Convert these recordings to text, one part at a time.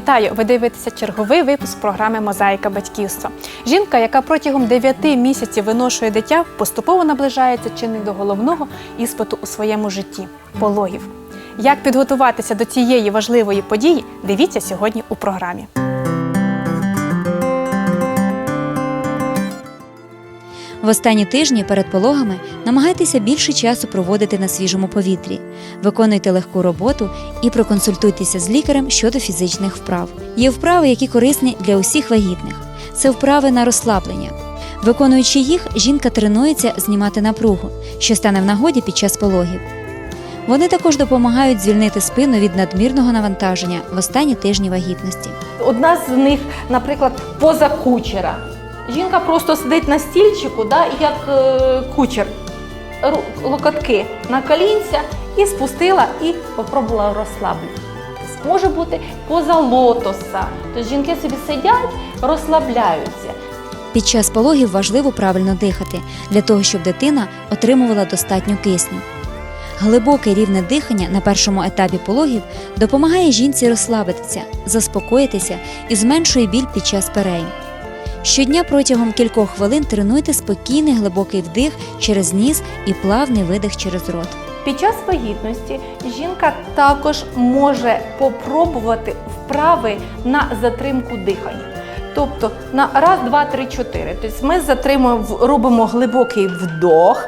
Вітаю! Ви дивитеся черговий випуск програми Мозаїка батьківства. Жінка, яка протягом 9 місяців виношує дитя, поступово наближається чи не до головного іспиту у своєму житті пологів. Як підготуватися до цієї важливої події, дивіться сьогодні у програмі. В останні тижні перед пологами намагайтеся більше часу проводити на свіжому повітрі, виконуйте легку роботу і проконсультуйтеся з лікарем щодо фізичних вправ. Є вправи, які корисні для усіх вагітних. Це вправи на розслаблення. Виконуючи їх, жінка тренується знімати напругу, що стане в нагоді під час пологів. Вони також допомагають звільнити спину від надмірного навантаження в останні тижні вагітності. Одна з них, наприклад, поза кучера. Жінка просто сидить на стільчику, да, як е, кучер, локотки на колінця і спустила і попробувала розслаблюватися. Може бути поза лотоса. Тобто жінки собі сидять, розслабляються. Під час пологів важливо правильно дихати для того, щоб дитина отримувала достатньо кисню. Глибоке рівне дихання на першому етапі пологів допомагає жінці розслабитися, заспокоїтися і зменшує біль під час перейм. Щодня протягом кількох хвилин тренуйте спокійний глибокий вдих через ніс і плавний видих через рот. Під час вагітності жінка також може попробувати вправи на затримку дихання. Тобто на раз, два, три, чотири. Тобто ми затримуємо, робимо глибокий вдох.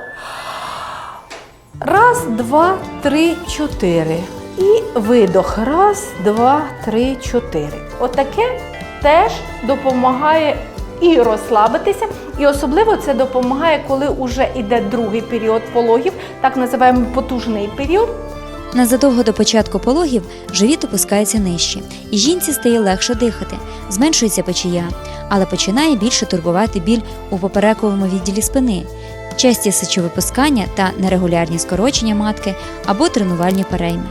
Раз, два, три, чотири. І видох. Раз, два, три, чотири. Отаке теж допомагає і розслабитися, і особливо це допомагає, коли вже йде другий період пологів, так називаємо потужний період. Незадовго до початку пологів живіт опускається нижче, і жінці стає легше дихати, зменшується печія, але починає більше турбувати біль у поперековому відділі спини, часті сечовипускання та нерегулярні скорочення матки або тренувальні перейми.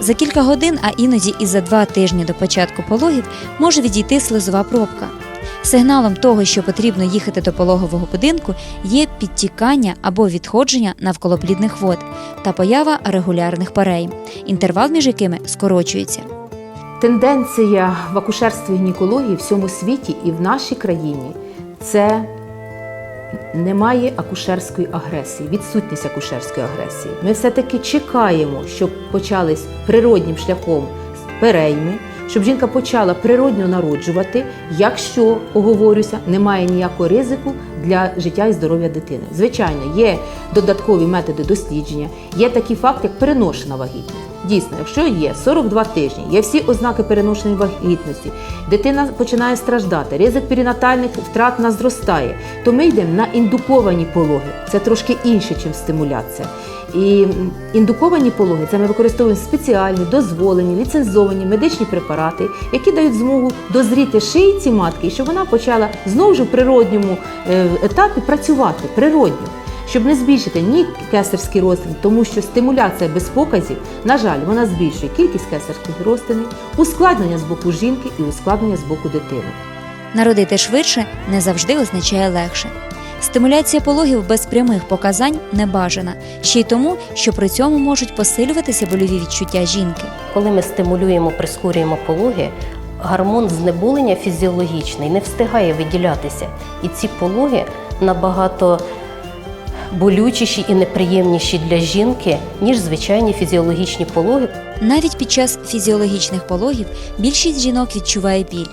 За кілька годин, а іноді і за два тижні до початку пологів може відійти слизова пробка. Сигналом того, що потрібно їхати до пологового будинку, є підтікання або відходження навколоплідних вод та поява регулярних парей, інтервал між якими скорочується. Тенденція в акушерстві гінекології в всьому світі і в нашій країні це немає акушерської агресії, відсутність акушерської агресії. Ми все-таки чекаємо, щоб почались природнім шляхом перейми, щоб жінка почала природньо народжувати, якщо оговорюся, немає ніякого ризику для життя і здоров'я дитини. Звичайно, є додаткові методи дослідження, є такий факт, як переношена вагітність. Дійсно, якщо є 42 тижні, є всі ознаки переношеної вагітності, дитина починає страждати, ризик перинатальних втрат нас зростає, то ми йдемо на індуковані пологи. Це трошки інше, ніж стимуляція. І індуковані пологи це ми використовуємо спеціальні, дозволені, ліцензовані медичні препарати, які дають змогу дозріти шийці матки, щоб вона почала знову ж у природньому е, етапі працювати природньо щоб не збільшити ні кесарський розтин, тому що стимуляція без показів, на жаль, вона збільшує кількість кесарських розтинів, ускладнення з боку жінки і ускладнення з боку дитини. Народити швидше не завжди означає легше. Стимуляція пологів без прямих показань не бажана, ще й тому, що при цьому можуть посилюватися больові відчуття жінки. Коли ми стимулюємо, прискорюємо пологи, гормон знеболення фізіологічний не встигає виділятися. І ці пологи набагато болючіші і неприємніші для жінки, ніж звичайні фізіологічні пологи. Навіть під час фізіологічних пологів більшість жінок відчуває біль.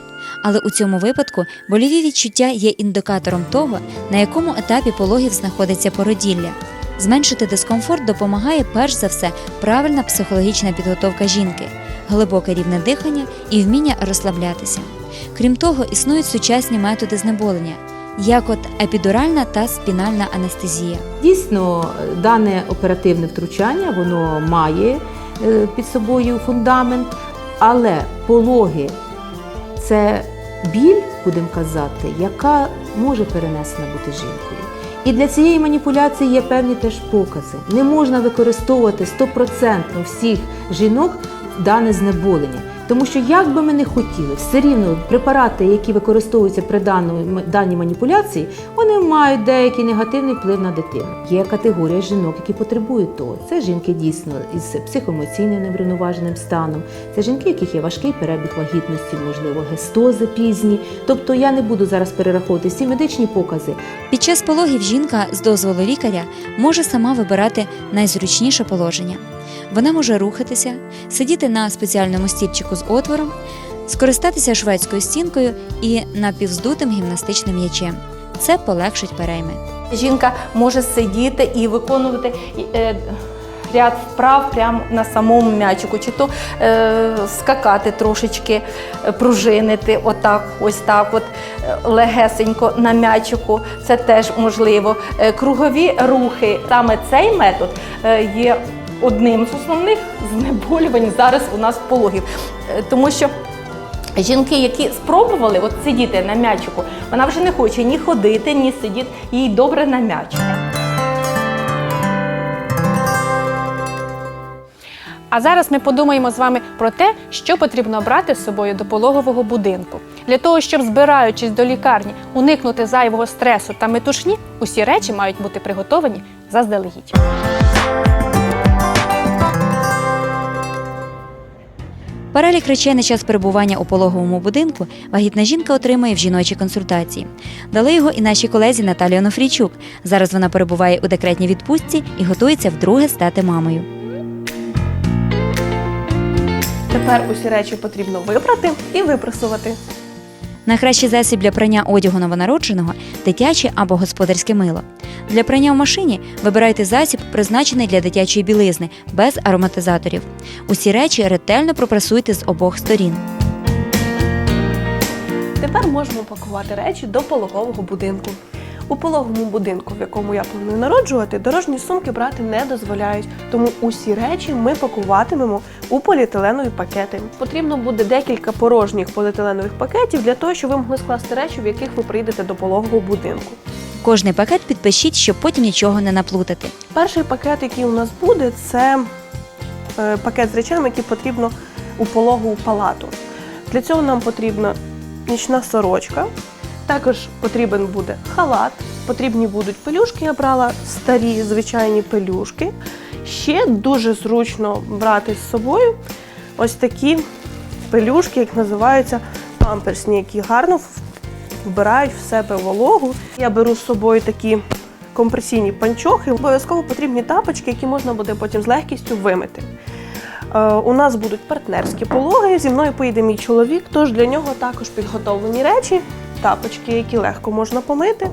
Але у цьому випадку больові відчуття є індикатором того, на якому етапі пологів знаходиться породілля. Зменшити дискомфорт допомагає перш за все правильна психологічна підготовка жінки, глибоке рівне дихання і вміння розслаблятися. Крім того, існують сучасні методи знеболення, як от епідуральна та спінальна анестезія. Дійсно, дане оперативне втручання воно має е, під собою фундамент, але пологи це біль, будемо казати, яка може перенесена бути жінкою. І для цієї маніпуляції є певні теж покази. Не можна використовувати стопроцентно всіх жінок дане знеболення. Тому що як би ми не хотіли, все рівно препарати, які використовуються при даної- даній маніпуляції, вони мають деякий негативний вплив на дитину. Є категорія жінок, які потребують того. Це жінки дійсно із психоемоційним неврівноваженим станом, це жінки, яких є важкий перебіг вагітності, можливо, гестози пізні. Тобто я не буду зараз перераховувати всі медичні покази, Під час пологів жінка з дозволу лікаря може сама вибирати найзручніше положення. Вона може рухатися, сидіти на спеціальному стільчику з отвором, скористатися шведською стінкою і напівздутим гімнастичним м'ячем. Це полегшить перейми. Жінка може сидіти і виконувати е, ряд вправ прямо на самому м'ячику, чи то е, скакати трошечки, е, пружинити, отак, ось так, от е, легесенько на м'ячику. Це теж можливо. Кругові рухи. Саме цей метод є одним з основних знеболювань зараз у нас пологів, Е, тому що. Жінки, які спробували от сидіти на м'ячику, вона вже не хоче ні ходити, ні сидіти, їй добре на м'ячику. А зараз ми подумаємо з вами про те, що потрібно брати з собою до пологового будинку. Для того, щоб збираючись до лікарні, уникнути зайвого стресу та метушні, усі речі мають бути приготовані заздалегідь. Перелік речей на час перебування у пологовому будинку вагітна жінка отримує в жіночій консультації. Дали його і нашій колезі Наталі Онофрійчук. Зараз вона перебуває у декретній відпустці і готується вдруге стати мамою. Тепер усі речі потрібно випрати і випрасувати. Найкращий засіб для прання одягу новонародженого дитяче або господарське мило. Для прання в машині вибирайте засіб, призначений для дитячої білизни, без ароматизаторів. Усі речі ретельно пропрасуйте з обох сторін. Тепер можемо пакувати речі до пологового будинку. У пологовому будинку, в якому я планую народжувати, дорожні сумки брати не дозволяють, тому усі речі ми пакуватимемо у поліетиленові пакети. Потрібно буде декілька порожніх поліетиленових пакетів для того, щоб ви могли скласти речі, в яких ви прийдете до пологового будинку. Кожний пакет підпишіть, щоб потім нічого не наплутати. Перший пакет, який у нас буде, це е, пакет з речами, які потрібно у пологову палату. Для цього нам потрібна нічна сорочка, також потрібен буде халат, потрібні будуть пелюшки. Я брала старі звичайні пелюшки. Ще дуже зручно брати з собою ось такі пелюшки, як називаються памперсні, які гарно вбирають в себе вологу. Я беру з собою такі компресійні панчохи. Обов'язково потрібні тапочки, які можна буде потім з легкістю вимити. Е, У нас будуть партнерські пологи. Зі мною поїде мій чоловік, тож для нього також підготовлені речі, тапочки, які легко можна помити.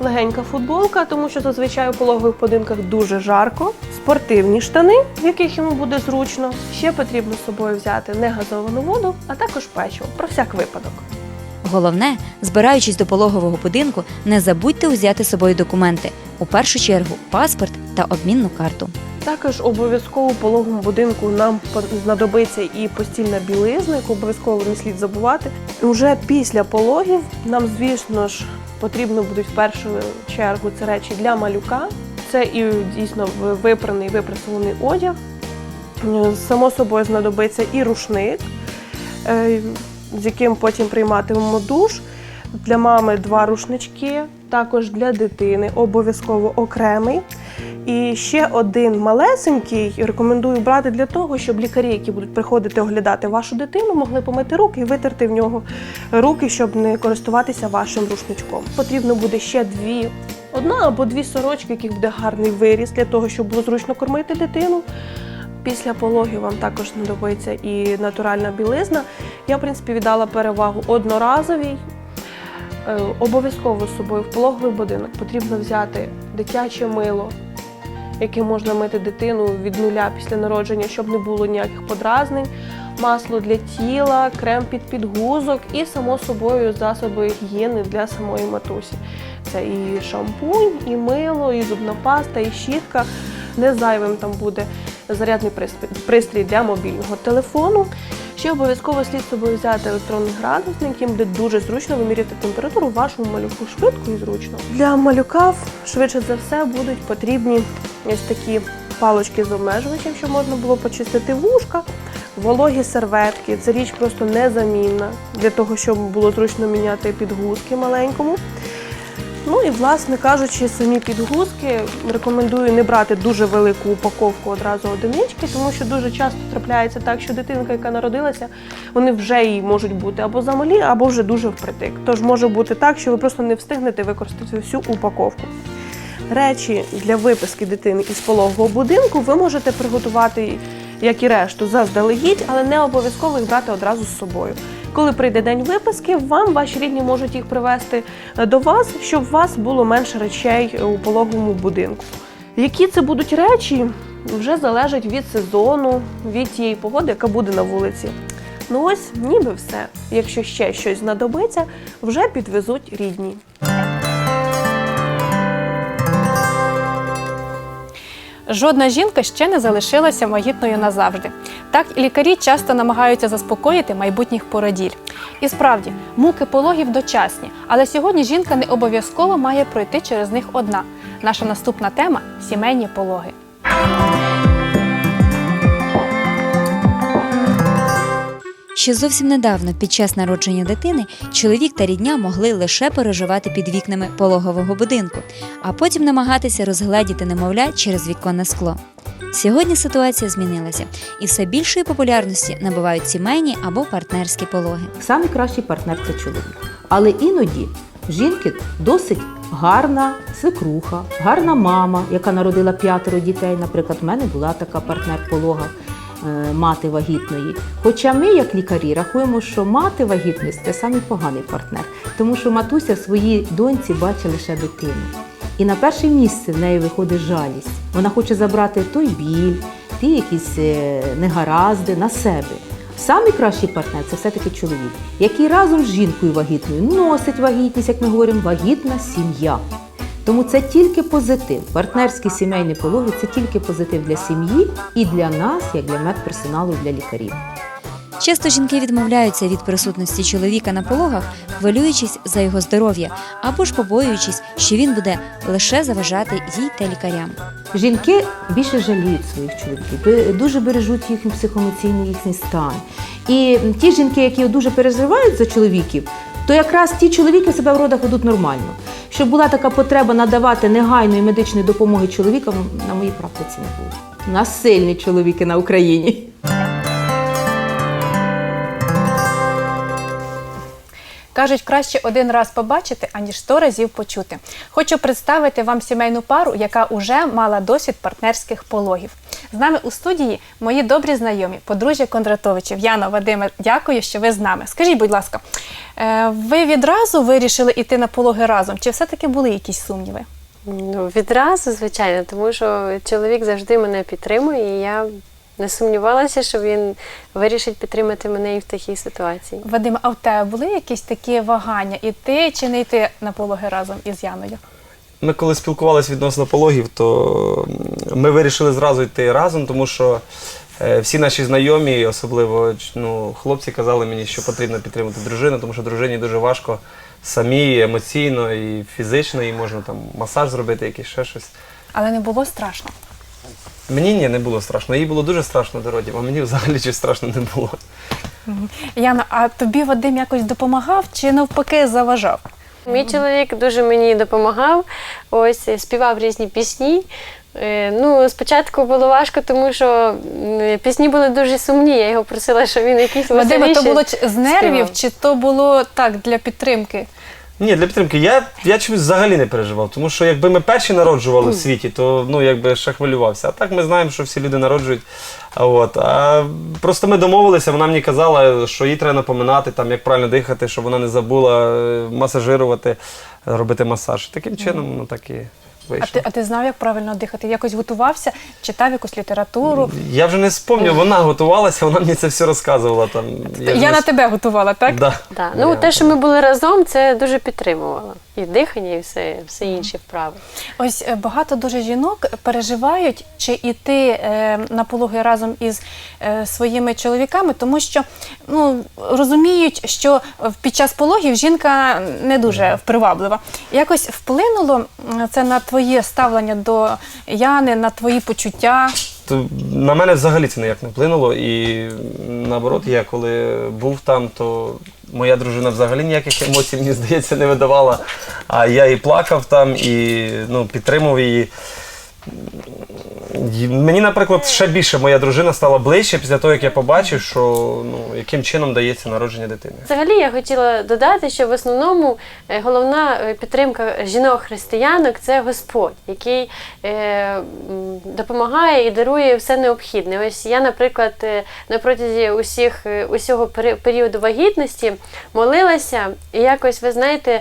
Легенька футболка, тому що зазвичай у пологових будинках дуже жарко. Спортивні штани, в яких йому буде зручно. Ще потрібно з собою взяти негазовану воду, а також печиво про всяк випадок. Головне, збираючись до пологового будинку, не забудьте узяти з собою документи. У першу чергу паспорт та обмінну карту. Також обов'язково у пологовому будинку нам знадобиться і постільна білизна, яку обов'язково не слід забувати. Уже після пологів нам, звісно ж, потрібно будуть в першу чергу це речі для малюка. Це і дійсно випраний, випрасований одяг. Е, Само собою знадобиться і рушник, е, з яким потім прийматимемо душ. Для мами два рушнички, також для дитини обов'язково окремий. І ще один малесенький рекомендую брати для того, щоб лікарі, які будуть приходити оглядати вашу дитину, могли помити руки і витерти в нього руки, щоб не користуватися вашим рушничком. Потрібно буде ще дві, одна або дві сорочки, яких буде гарний виріс для того, щоб було зручно кормити дитину. Після пологів вам також знадобиться і натуральна білизна. Я, в принципі, віддала перевагу одноразовій. Е, Обов'язково з собою в пологовий будинок потрібно взяти дитяче мило, яким можна мити дитину від нуля після народження, щоб не було ніяких подразнень, масло для тіла, крем під підгузок і, само собою, засоби гігієни для самої матусі. Це і шампунь, і мило, і зубна паста, і щітка. Не зайвим там буде зарядний пристрій- для мобільного телефону. Ще обов'язково слід собою взяти електронний градусник, яким буде дуже зручно виміряти температуру вашому малюку швидко і зручно. Для малюка швидше за все будуть потрібні ось такі палочки з обмежувачем, щоб можна було почистити вушка, Вологі серветки це річ просто незамінна для того, щоб було зручно міняти підгузки маленькому. Ну і, власне кажучи, самі підгузки рекомендую не брати дуже велику упаковку одразу одинички, тому що дуже часто трапляється так, що дитинка, яка народилася, вони вже їй можуть бути або замалі, або вже дуже впритик. Тож може бути так, що ви просто не встигнете використати всю упаковку. Речі для виписки дитини із пологового будинку ви можете приготувати, як і решту, заздалегідь, але не обов'язково їх брати одразу з собою. Коли прийде день виписки, вам ваші рідні можуть їх привезти е, до вас, щоб у вас було менше речей е, у пологовому будинку. Які це будуть речі, вже залежить від сезону, від тієї погоди, яка буде на вулиці. Ну ось, ніби все. Якщо ще щось знадобиться, вже підвезуть рідні. Жодна жінка ще не залишилася вагітною назавжди. Так лікарі часто намагаються заспокоїти майбутніх породіль. І справді, муки пологів дочасні, але сьогодні жінка не обов'язково має пройти через них одна. Наша наступна тема сімейні пологи. Ще зовсім недавно, під час народження дитини, чоловік та рідня могли лише переживати під вікнами пологового будинку, а потім намагатися розгледіти немовля через віконне скло. Сьогодні ситуація змінилася, і все більшої популярності набувають сімейні або партнерські пологи. Самий кращий партнер це чоловік. Але іноді жінки досить гарна свекруха, гарна мама, яка народила п'ятеро дітей. Наприклад, в мене була така партнер полога. Е, Мати вагітної. Хоча ми, як лікарі, рахуємо, що мати вагітність це самий поганий партнер, тому що матуся в своїй доньці бачить лише дитину. І на перше місце в неї виходить жалість. Вона хоче забрати той біль, ті якісь е, негаразди на себе. Самий кращий партнер це все-таки чоловік, який разом з жінкою вагітною носить вагітність, як ми говоримо, вагітна сім'я. Тому це тільки позитив. Партнерські сімейні пологи це тільки позитив для сім'ї і для нас, як для медперсоналу, і для лікарів. Часто жінки відмовляються від присутності чоловіка на пологах, хвилюючись за його здоров'я або ж побоюючись, що він буде лише заважати їй та лікарям. Жінки більше жаліють своїх чоловіків, дуже бережуть їхній психоемоційний їхній стан. І ті жінки, які дуже переживають за чоловіків, то якраз ті чоловіки себе в родах ведуть нормально. Щоб була така потреба надавати негайної медичної допомоги чоловікам, на моїй практиці не було. У нас сильні чоловіки на Україні. Кажуть, краще один раз побачити, аніж сто разів почути. Хочу представити вам сімейну пару, яка уже мала досвід партнерських пологів. З нами у студії мої добрі знайомі, подружжя Кондратовичів. Яна, Вадиме, дякую, що ви з нами. Скажіть, будь ласка, е, ви відразу вирішили йти на пологи разом? Чи все-таки були якісь сумніви? Ну, відразу, звичайно, тому що чоловік завжди мене підтримує, і я не сумнівалася, що він вирішить підтримати мене і в такій ситуації. Вадиме, а в тебе були якісь такі вагання, іти чи не йти на пологи разом із Яною? Ми коли спілкувалися відносно пологів, то ми вирішили зразу йти разом, тому що е, всі наші знайомі, особливо ну, хлопці, казали мені, що потрібно підтримати дружину, тому що дружині дуже важко самі емоційно і фізично, і можна там масаж зробити, якийсь ще щось. Але не було страшно. Мені ні, не було страшно. Їй було дуже страшно до родів, а мені взагалі щось страшно не було. Яна, а тобі Вадим якось допомагав чи навпаки заважав? Мій чоловік дуже мені допомагав, ось співав різні пісні. Е, Ну, спочатку було важко, тому що пісні були дуже сумні. Я його просила, щоб він якісь Вадиме, то було з нервів, співав. чи то було так для підтримки? Ні, для підтримки. Я, я чомусь взагалі не переживав, тому що якби ми перші народжували в світі, то ну якби ще хвилювався. А так ми знаємо, що всі люди народжують. А от а просто ми домовилися, вона мені казала, що їй треба напоминати, там як правильно дихати, щоб вона не забула е, масажирувати, робити масаж. Таким чином, ну так і А ти, а ти знав, як правильно дихати? Якось готувався, читав якусь літературу? Я вже не спомню, вона готувалася, вона мені це все розказувала. Там Я, вже на тебе готувала, так? Да. Да. Ну, Я- те, що ми були разом, це дуже підтримувало. І дихання, і все, все інші вправи. Ось е, багато дуже жінок переживають, чи йти е, на пологи разом із е, своїми чоловіками, тому що ну, розуміють, що під час пологів жінка не дуже приваблива. Якось вплинуло це на твоє ставлення до Яни, на твої почуття. На мене взагалі це ніяк не вплинуло. І наоборот, я коли був там, то моя дружина взагалі ніяких емоцій, мені здається, не видавала. А я і плакав там, і ну, підтримував її. Мені, наприклад, ще більше моя дружина стала ближче після того, як я побачив, що ну, яким чином дається народження дитини. Взагалі я хотіла додати, що в основному е, головна е, підтримка жінок-християнок це Господь, який е, допомагає і дарує все необхідне. Ось я, наприклад, е, на протязі усіх, усього періоду вагітності молилася, і якось, ви знаєте,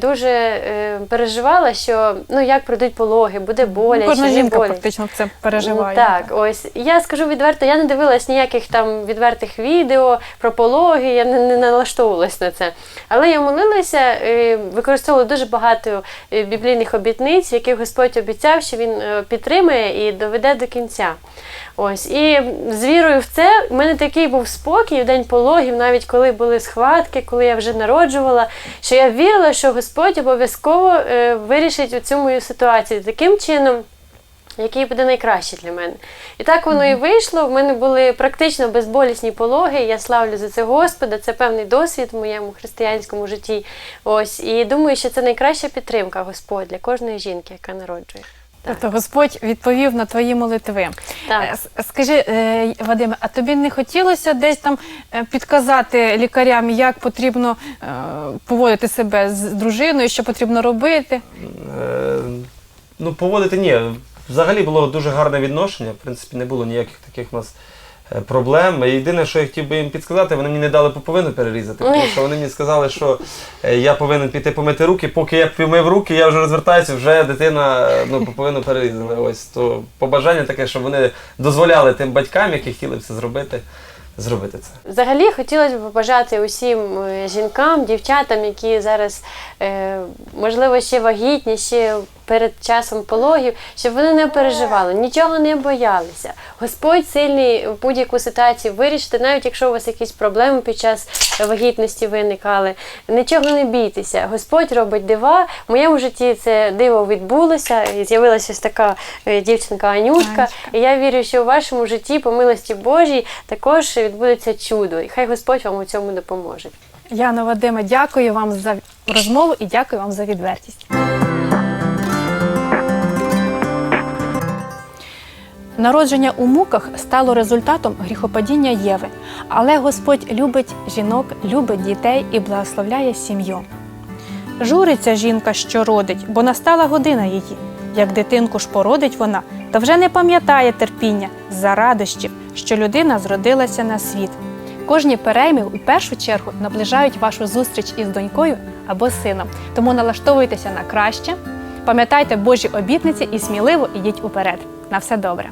дуже переживала, що ну як пройдуть пологи, буде боляче, Кожна не жінка боляче. практично переживає. Так, ось я скажу відверто, я не дивилась ніяких там відвертих відео про пологи, я не, не налаштовувалась на це. Але я молилася, е, використовувала дуже багато е, біблійних обітниць, яких Господь обіцяв, що він е, підтримає і доведе до кінця. Ось і з вірою в це в мене такий був спокій в день пологів, навіть коли були схватки, коли я вже народжувала, що я вірила, що Господь обов'язково вирішить цю мою ситуацію таким чином який буде найкраще для мене. І так воно і вийшло. В мене були практично безболісні пологи. Я славлю за це Господа. Це певний досвід в моєму християнському житті. Ось і думаю, що це найкраща підтримка Господь для кожної жінки, яка народжує. Тобто Господь відповів на твої молитви. Так. Е, Скажи, е, Вадиме, а тобі не хотілося десь там е, підказати лікарям, як потрібно поводити себе з дружиною, що потрібно робити? Е, ну, поводити ні. Взагалі було дуже гарне відношення. В принципі, не було ніяких таких у нас е, проблем. Єдине, що я хотів би їм підсказати, вони мені не дали пуповину перерізати, тому що вони мені сказали, що е, я повинен піти помити руки. Поки я помив руки, я вже розвертаюся, вже дитина е, ну, пуповину перерізала. Ось то побажання таке, щоб вони дозволяли тим батькам, які хотіли все зробити, зробити це. Взагалі хотілося б побажати усім жінкам, дівчатам, які зараз, можливо, ще вагітні, ще перед часом пологів, щоб вони не переживали, нічого не боялися. Господь сильний в будь-яку ситуацію вирішити, навіть якщо у вас якісь проблеми під час вагітності виникали. Нічого не бійтеся. Господь робить дива. В моєму житті це диво відбулося. І з'явилася ось така е, дівчинка Анютка. І я вірю, що у вашому житті, по милості Божій, також відбудеться чудо. І хай Господь вам у цьому допоможе. Яна Вадиме, дякую вам за розмову і дякую вам за відвертість. Народження у муках стало результатом гріхопадіння Єви, але Господь любить жінок, любить дітей і благословляє сім'ю. Журиться жінка, що родить, бо настала година її. Як дитинку ж породить вона, то вже не пам'ятає терпіння за радощів, що людина зродилася на світ. Кожні перейми у першу чергу наближають вашу зустріч із донькою або сином. Тому налаштовуйтеся на краще, пам'ятайте Божі обітниці і сміливо ідіть уперед. На все добре.